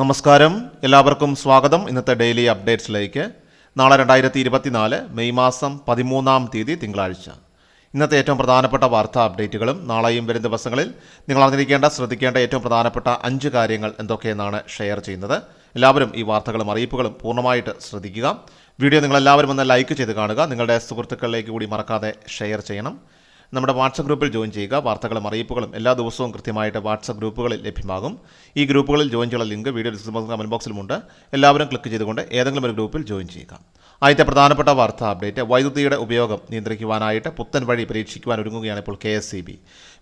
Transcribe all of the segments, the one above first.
നമസ്കാരം. എല്ലാവർക്കും സ്വാഗതം. ഇന്നത്തെ ഡെയിലി അപ്ഡേറ്റ്സിലേക്ക്. നാളെ രണ്ടായിരത്തി ഇരുപത്തിനാല് മെയ് മാസം പതിമൂന്നാം തീയതി തിങ്കളാഴ്ച. ഇന്നത്തെ ഏറ്റവും പ്രധാനപ്പെട്ട വാർത്താ അപ്ഡേറ്റുകളും നാളെയും വരും ദിവസങ്ങളിൽ നിങ്ങൾ അറിഞ്ഞിരിക്കേണ്ട ശ്രദ്ധിക്കേണ്ട ഏറ്റവും പ്രധാനപ്പെട്ട അഞ്ച് കാര്യങ്ങൾ എന്തൊക്കെയെന്നാണ് ഷെയർ ചെയ്യുന്നത്. എല്ലാവരും ഈ വാർത്തകളും അറിയിപ്പുകളും പൂർണമായിട്ട് ശ്രദ്ധിക്കുക. വീഡിയോ നിങ്ങളെല്ലാവരും ഒന്ന് ലൈക്ക് ചെയ്ത് കാണുക. നിങ്ങളുടെ സുഹൃത്തുക്കളിലേക്ക് കൂടി മറക്കാതെ ഷെയർ ചെയ്യണം. നമ്മുടെ വാട്സപ്പ് ഗ്രൂപ്പിൽ ജോയിൻ ചെയ്യുക. വാർത്തകളും അറിയിപ്പുകളും എല്ലാ ദിവസവും കൃത്യമായിട്ട് വാട്സപ്പ് ഗ്രൂപ്പുകളിൽ ലഭ്യമാകും. ഈ ഗ്രൂപ്പുകളിൽ ജോയിൻ ചെയ്യുന്ന ലിങ്ക് വീഡിയോ ഡിസ്ക്രിപ്ഷൻ കമന്റ് ബോക്സിലുമുണ്ട് എല്ലാവരും ക്ലിക്ക് ചെയ്തുകൊണ്ട് ഏതെങ്കിലും ഒരു ഗ്രൂപ്പിൽ ജോയിൻ ചെയ്യുക. ആദ്യത്തെ പ്രധാനപ്പെട്ട വാർത്താ അപ്ഡേറ്റ്. വൈദ്യുതിയുടെ ഉപയോഗം നിയന്ത്രിക്കുവാനായിട്ട് പുത്തൻ വഴി പരീക്ഷിക്കുവാൻ ഒരുങ്ങുകയാണ് ഇപ്പോൾ കെ എസ് സി ബി.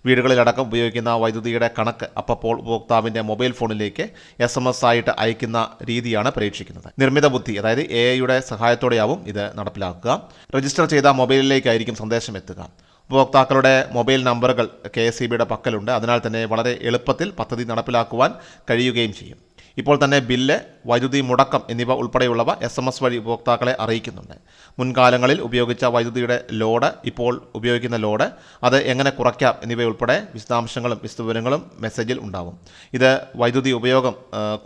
വീടുകളിലടക്കം ഉപയോഗിക്കുന്ന വൈദ്യുതിയുടെ കണക്ക് അപ്പപ്പോൾ ഉപഭോക്താവിന്റെ മൊബൈൽ ഫോണിലേക്ക് എസ് എം എസ് ആയിട്ട് അയക്കുന്ന രീതിയാണ് പരീക്ഷിക്കുന്നത്. നിർമ്മിത ബുദ്ധി അതായത് എ ഐയുടെ സഹായത്തോടെയാവും ഇത് നടപ്പിലാക്കുക. രജിസ്റ്റർ ചെയ്ത മൊബൈലിലേക്കായിരിക്കും സന്ദേശം എത്തുക. ഉപഭോക്താക്കളുടെ മൊബൈൽ നമ്പറുകൾ കെ എസ് സി ബിയുടെ പക്കലുണ്ട്. അതിനാൽ തന്നെ വളരെ എളുപ്പത്തിൽ പദ്ധതി നടപ്പിലാക്കുവാൻ കഴിയുകയും ചെയ്യും. ഇപ്പോൾ തന്നെ ബില്ല് വൈദ്യുതി മുടക്കം എന്നിവ ഉൾപ്പെടെയുള്ളവ എസ് എം എസ് വഴി ഉപഭോക്താക്കളെ അറിയിക്കുന്നുണ്ട്. മുൻകാലങ്ങളിൽ ഉപയോഗിച്ച വൈദ്യുതിയുടെ ലോഡ് ഇപ്പോൾ ഉപയോഗിക്കുന്ന ലോഡ് അത് എങ്ങനെ കുറയ്ക്കാം എന്നിവയുൾപ്പെടെ വിശദാംശങ്ങളും വിശദവിവരങ്ങളും മെസ്സേജിൽ ഉണ്ടാകും ഇത് വൈദ്യുതി ഉപയോഗം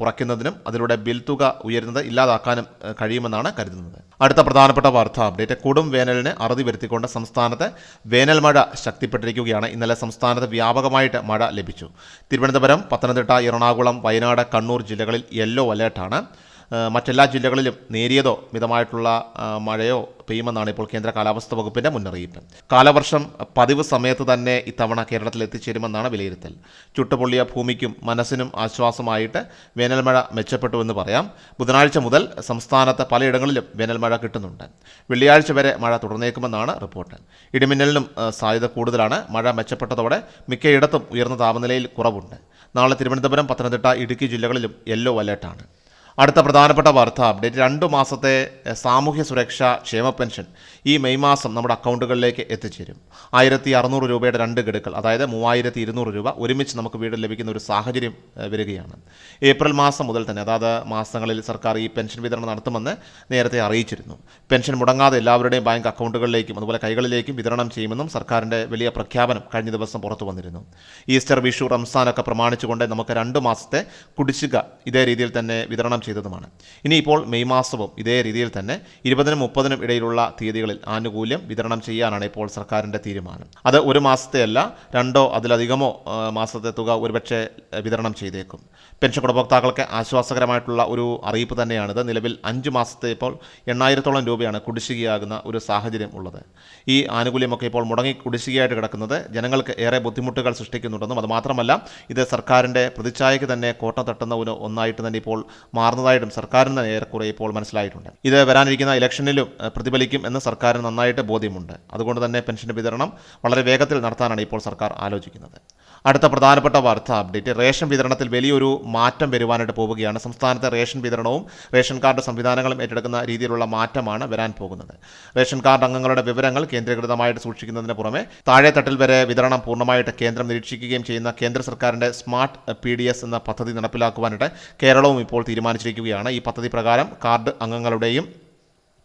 കുറയ്ക്കുന്നതിനും അതിലൂടെ ബിൽ തുക ഉയരുന്നത് ഇല്ലാതാക്കാനും കഴിയുമെന്നാണ് കരുതുന്നത്. അടുത്ത പ്രധാനപ്പെട്ട വാർത്താ അപ്ഡേറ്റ് കൊടും വേനലിന് അറുതി വരുത്തിക്കൊണ്ട് സംസ്ഥാനത്ത് വേനൽ മഴ ശക്തിപ്പെട്ടിരിക്കുകയാണ്. ഇന്നലെ സംസ്ഥാനത്ത് വ്യാപകമായിട്ട് മഴ ലഭിച്ചു. തിരുവനന്തപുരം പത്തനംതിട്ട എറണാകുളം വയനാട് കണ്ണൂർ ജില്ലകളിൽ യെല്ലോ അലേർട്ടാണ്. മറ്റെല്ലാ ജില്ലകളിലും നേരിയതോ മിതമായിട്ടുള്ള മഴയോ പെയ്യുമെന്നാണ് ഇപ്പോൾ കേന്ദ്ര കാലാവസ്ഥാ വകുപ്പിന്റെ മുന്നറിയിപ്പ്. കാലവർഷം പതിവ് സമയത്ത് തന്നെ ഇത്തവണ കേരളത്തിൽ എത്തിച്ചേരുമെന്നാണ് വിലയിരുത്തൽ. ചുട്ടുപൊള്ളിയ ഭൂമിക്കും മനസ്സിനും ആശ്വാസമായിട്ട് വേനൽമഴ മെച്ചപ്പെട്ടു എന്ന് പറയാം. ബുധനാഴ്ച മുതൽ സംസ്ഥാനത്ത് പലയിടങ്ങളിലും വേനൽമഴ കിട്ടുന്നുണ്ട്. വെള്ളിയാഴ്ച വരെ മഴ തുടർന്നേക്കുമെന്നാണ് റിപ്പോർട്ട്. ഇടിമിന്നലിനും സാധ്യത കൂടുതലാണ്. മഴ മെച്ചപ്പെട്ടതോടെ മിക്കയിടത്തും ഉയർന്ന താപനിലയിൽ കുറവുണ്ട്. നാളെ തിരുവനന്തപുരം പത്തനംതിട്ട ഇടുക്കി ജില്ലകളിലും യെല്ലോ അലേർട്ടാണ്. അടുത്ത പ്രധാനപ്പെട്ട വാർത്ത അപ്ഡേറ്റ് രണ്ട് മാസത്തെ സാമൂഹ്യ സുരക്ഷാ ക്ഷേമ പെൻഷൻ ഈ മെയ് മാസം നമ്മുടെ അക്കൗണ്ടുകളിലേക്ക് എത്തിച്ചേരും. ആയിരത്തി അറുന്നൂറ് രൂപയുടെ രണ്ട് ഗഡുക്കൾ അതായത് മൂവായിരത്തി ഇരുന്നൂറ് രൂപ ഒരുമിച്ച് നമുക്ക് വീട് ലഭിക്കുന്ന ഒരു സാഹചര്യം വരികയാണ്. ഏപ്രിൽ മാസം മുതൽ തന്നെ അതാത് മാസങ്ങളിൽ സർക്കാർ ഈ പെൻഷൻ വിതരണം നടത്തുമെന്ന് നേരത്തെ അറിയിച്ചിരുന്നു. പെൻഷൻ മുടങ്ങാതെ എല്ലാവരുടെയും ബാങ്ക് അക്കൗണ്ടുകളിലേക്കും അതുപോലെ കൈകളിലേക്കും വിതരണം ചെയ്യുമെന്നും സർക്കാരിന്റെ വലിയ പ്രഖ്യാപനം കഴിഞ്ഞ ദിവസം പുറത്തു വന്നിരുന്നു. ഈസ്റ്റർ വിഷു റംസാനൊക്കെ പ്രമാണിച്ചുകൊണ്ട് നമുക്ക് രണ്ട് മാസത്തെ കുടിശ്ശിക ഇതേ രീതിയിൽ തന്നെ വിതരണം ചെയ്തതുമാണ്. ഇപ്പോൾ മെയ് മാസവും ഇതേ രീതിയിൽ തന്നെ ഇരുപതിനും മുപ്പതിനും ഇടയിലുള്ള തീയതികളിൽ ആനുകൂല്യം വിതരണം ചെയ്യാനാണ് ഇപ്പോൾ സർക്കാരിന്റെ തീരുമാനം. അത് ഒരു മാസത്തെയല്ല രണ്ടോ അതിലധികമോ മാസത്തെ തുക ഒരുപക്ഷെ വിതരണം ചെയ്തേക്കും. പെൻഷൻ ഗുണഭോക്താക്കൾക്ക് ആശ്വാസകരമായിട്ടുള്ള ഒരു അറിയിപ്പ് തന്നെയാണിത്. നിലവിൽ അഞ്ച് മാസത്തെ ഇപ്പോൾ എണ്ണായിരത്തോളം രൂപയാണ് കുടിശ്ശികയാകുന്ന ഒരു സാഹചര്യം ഉള്ളത്. ഈ ആനുകൂല്യമൊക്കെ ഇപ്പോൾ മുടങ്ങി കുടിശ്ശികയായിട്ട് കിടക്കുന്നത് ജനങ്ങൾക്ക് ഏറെ ബുദ്ധിമുട്ടുകൾ സൃഷ്ടിക്കുന്നുണ്ടെന്നും അതുമാത്രമല്ല ഇത് സർക്കാരിന്റെ പ്രതിച്ഛായയ്ക്ക് തന്നെ കോട്ട തട്ടുന്ന ഒന്നായിട്ട് തന്നെ ഇപ്പോൾ മാറുന്നതായിട്ടും സർക്കാരിന് ഏറെക്കുറെ ഇപ്പോൾ മനസ്സിലായിട്ടുണ്ട്. ഇത് വരാനിരിക്കുന്ന ഇലക്ഷനിലും പ്രതിഫലിക്കും എന്ന് സർക്കാരിന് നന്നായിട്ട് ബോധ്യമുണ്ട്. അതുകൊണ്ട് തന്നെ പെൻഷൻ വിതരണം വളരെ വേഗത്തിൽ നടത്താനാണ് ഇപ്പോൾ സർക്കാർ ആലോചിക്കുന്നത്. അടുത്ത പ്രധാനപ്പെട്ട വാർത്താ അപ്ഡേറ്റ്. റേഷൻ വിതരണത്തിൽ വലിയൊരു മാറ്റം വരുവാനായിട്ട് പോവുകയാണ്. സംസ്ഥാനത്തെ റേഷൻ വിതരണവും റേഷൻ കാർഡ് സംവിധാനങ്ങളും ഏറ്റെടുക്കുന്ന രീതിയിലുള്ള മാറ്റമാണ് വരാൻ പോകുന്നത്. റേഷൻ കാർഡ് അംഗങ്ങളുടെ വിവരങ്ങൾ കേന്ദ്രീകൃതമായിട്ട് സൂക്ഷിക്കുന്നതിന് പുറമെ താഴെത്തട്ടിൽ വരെ വിതരണം പൂർണമായിട്ട് കേന്ദ്രം നിരീക്ഷിക്കുകയും ചെയ്യുന്ന കേന്ദ്ര സർക്കാരിന്റെ സ്മാർട്ട് പി ഡി എസ് എന്ന പദ്ധതി നടപ്പിലാക്കുവാനായിട്ട് കേരളവും ഇപ്പോൾ തീരുമാനിച്ചിരിക്കുകയാണ്. ഈ പദ്ധതി പ്രകാരം കാർഡ് അംഗങ്ങളുടെയും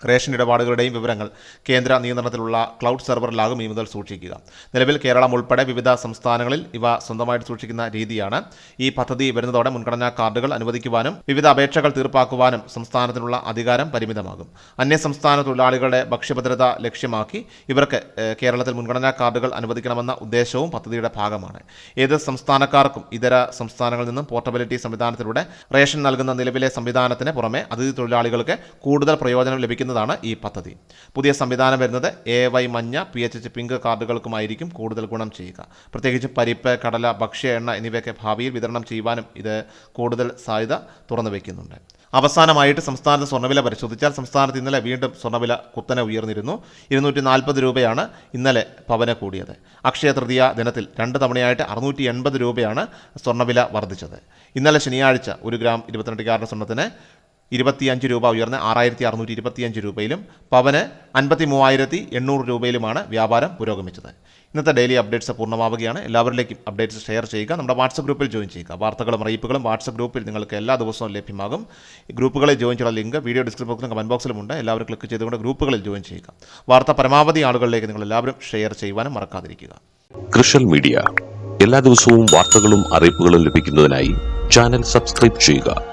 റേഷൻ ഇടപാടുകളുടെയും വിവരങ്ങൾ കേന്ദ്ര നിയന്ത്രണത്തിലുള്ള ക്ലൗഡ് സെർവറിലാകും ഈ മുതൽ സൂക്ഷിക്കുക. നിലവിൽ കേരളം ഉൾപ്പെടെ വിവിധ സംസ്ഥാനങ്ങളിൽ ഇവ സ്വന്തമായിട്ട് സൂക്ഷിക്കുന്ന രീതിയാണ് ഈ പദ്ധതി വരുന്നതോടെ മുൻഗണനാ കാർഡുകൾ അനുവദിക്കുവാനും വിവിധ അപേക്ഷകൾ തീർപ്പാക്കുവാനും സംസ്ഥാനത്തിനുള്ള അധികാരം പരിമിതമാകും. അന്യ അന്യസംസ്ഥാന തൊഴിലാളികളുടെ ഭക്ഷ്യഭദ്രത ലക്ഷ്യമാക്കി ഇവർക്ക് കേരളത്തിൽ മുൻഗണനാ കാർഡുകൾ അനുവദിക്കണമെന്ന ഉദ്ദേശവും പദ്ധതിയുടെ ഭാഗമാണ്. ഏത് സംസ്ഥാനക്കാർക്കും ഇതര സംസ്ഥാനങ്ങളിൽ നിന്നും പോർട്ടബിലിറ്റി സംവിധാനത്തിലൂടെ റേഷൻ നൽകുന്ന നിലവിലെ സംവിധാനത്തിന് പുറമെ അതിഥി തൊഴിലാളികൾക്ക് കൂടുതൽ പ്രയോജനം ലഭിക്കുന്നതാണ് ഈ പദ്ധതി. പുതിയ സംവിധാനം വരുന്നത് എ വൈ മഞ്ഞ പി എച്ച് എച്ച് പിങ്ക് കാർഡുകൾക്കുമായിരിക്കും കൂടുതൽ ഗുണം ചെയ്യുക. പ്രത്യേകിച്ച് പരിപ്പ് കടല ഭക്ഷ്യ എണ്ണ എന്നിവയൊക്കെ ഭാവിയിൽ വിതരണം ചെയ്യുവാനും ഇത് കൂടുതൽ സാധ്യത തുറന്നു വയ്ക്കുന്നുണ്ട്. അവസാനമായിട്ട് സംസ്ഥാനത്ത് സ്വർണവില പരിശോധിച്ചാൽ സംസ്ഥാനത്ത് ഇന്നലെ വീണ്ടും സ്വർണവില കുത്തനെ ഉയർന്നിരുന്നു. ഇരുന്നൂറ്റി നാൽപ്പത് രൂപയാണ് ഇന്നലെ പവന കൂടിയത്. അക്ഷയ തൃതീയ ദിനത്തിൽ രണ്ട് തവണയായിട്ട് അറുന്നൂറ്റി എൺപത് രൂപയാണ് സ്വർണവില വർദ്ധിച്ചത്. ഇന്നലെ ശനിയാഴ്ച ഒരു ഗ്രാം ഇരുപത്തിരണ്ട് കാരണ സ്വർണത്തിന് ഇരുപത്തിയഞ്ച് രൂപ ഉയർന്ന് ആറായിരത്തി അറുന്നൂറ്റി ഇരുപത്തിയഞ്ച് രൂപയിലും പവന് അൻപത്തി മൂവായിരത്തി എണ്ണൂറ് രൂപയിലുമാണ് വ്യാപാരം പുരോഗമിച്ചത്. ഇന്നത്തെ ഡെയിലി അപ്ഡേറ്റ്സ് പൂർണമാവുകയാണ്. എല്ലാവരിലേക്കും അപ്ഡേറ്റ്സ് ഷെയർ ചെയ്യുക. നമ്മുടെ വാട്സപ്പ് ഗ്രൂപ്പിൽ ജോയിൻ ചെയ്യുക. വാർത്തകളും അറിയിപ്പുകളും വാട്സപ്പ് ഗ്രൂപ്പിൽ നിങ്ങൾക്ക് എല്ലാ ദിവസവും ലഭ്യമാകും. ഗ്രൂപ്പുകളിൽ ജോയിൻ ചെയ്യുന്ന ലിങ്ക് വീഡിയോ ഡിസ്ക്രിപ്ഷൻ ബോക്സിലും കമന്റ് ബോക്സിലുമുണ്ട് എല്ലാവരും ക്ലിക്ക് ചെയ്തുകൊണ്ട് ഗ്രൂപ്പുകളിൽ ജോയിൻ ചെയ്യുക. വാർത്ത പരമാവധി ആളുകളിലേക്ക് നിങ്ങൾ എല്ലാവരും ഷെയർ ചെയ്യുവാനും മറക്കാതിരിക്കുക. Social media. എല്ലാ ദിവസവും വാർത്തകളും അറിയിപ്പുകളും ലഭിക്കുന്നതിനായി ചാനൽ സബ്സ്ക്രൈബ് ചെയ്യുക.